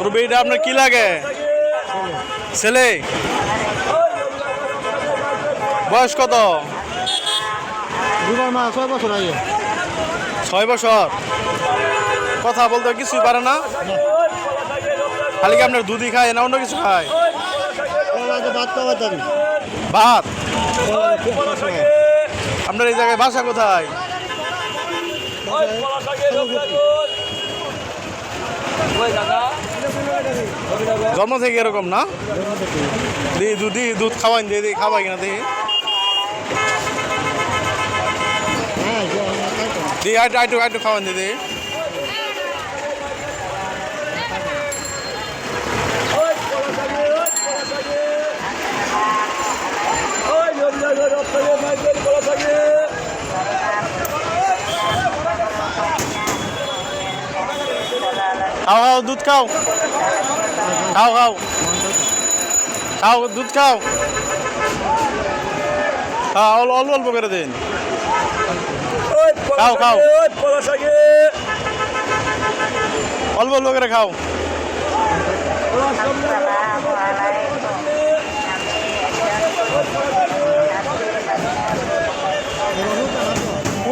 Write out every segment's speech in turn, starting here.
এটা আপনার কি লাগে? ছেলে? বয়স কত? মা ছয় বছর আগে। ছয় বছর। কথা বলতে কিছুই পারে না। খালি কি আপনার দুধই খায় না অন্য কিছু খায়? ভাত? আপনার এই জায়গায় বাসা কোথায়? জন্ম থেকে এরকম না দিই দুধ দিই দুধ খাওয়াই দিয়ে দিই খাওয়াই কিনা দিয়ে যে আমরা খাই তো। দিই, আইটু আইটু আইটু দিয়ে দিয়ে খাও খাও দুধ খাও। খাও খাও। খাও দুধ খাও। হ্যাঁ অল্প অল্প করে দিন। খাও, খাও। অল্প অল্প করে খাও।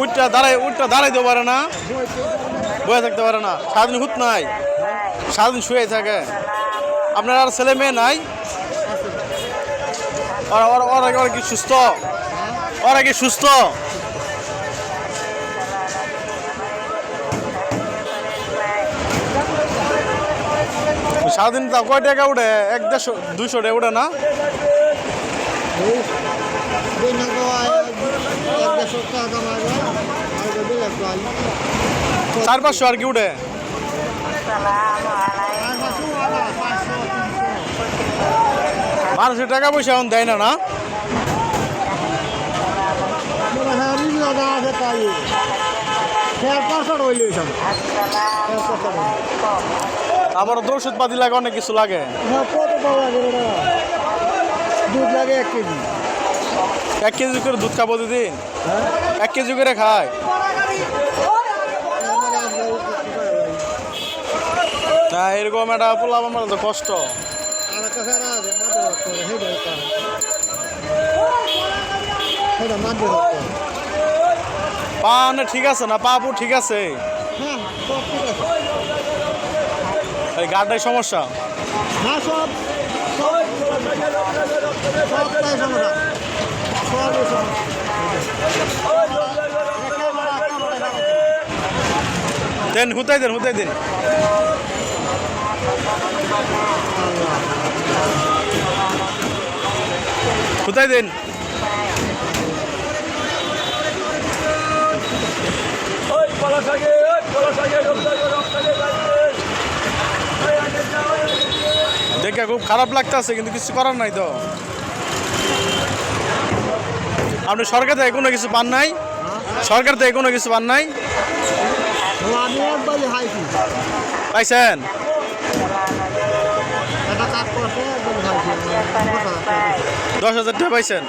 উঠটা দাঁড়াই উঠটা দাঁড়াইতে পারে না। বয়ে থাকতে পারে না। সারাদিন হুত নাই। সারাদিন শুয়ে থাকে। আপনার আর ছেলে মেয়ে নাই? কি সুস্থ? ওরা কি সুস্থ? সারাদিন তা কয় টাকা উঠে এক দেড়শো দুইশো টাকা উঠে না? এই দুই এক দেড়শো চার পাঁচশো আর কি উঠে? মানুষের টাকা পয়সা এখন দেয় না না? তো ওষুধ পাতি লাগে, অনেক কিছু লাগে। দুধ লাগে এক কেজি এক কেজি করে দুধ খাব হ্যাঁ এক কেজি করে খায়। না এরকম একটা পোলাপ আমার তো কষ্ট। পা না, ঠিক আছে না? পা ঠিক আছে? হ্যাঁ এই গাড়টাই সমস্যা। না সব দেন, হুতাই দেন হুতাই দেন। হুতাই দেন? দেখে খুব খারাপ লাগতেছে কিন্তু কিছু করার নাই তো। আপনি সরকার থেকে কোনো কিছু পান নাই? সরকার থেকে কোনো কিছু পান নাই? পাইছেন? দশ হাজার টাকা পাইছেন?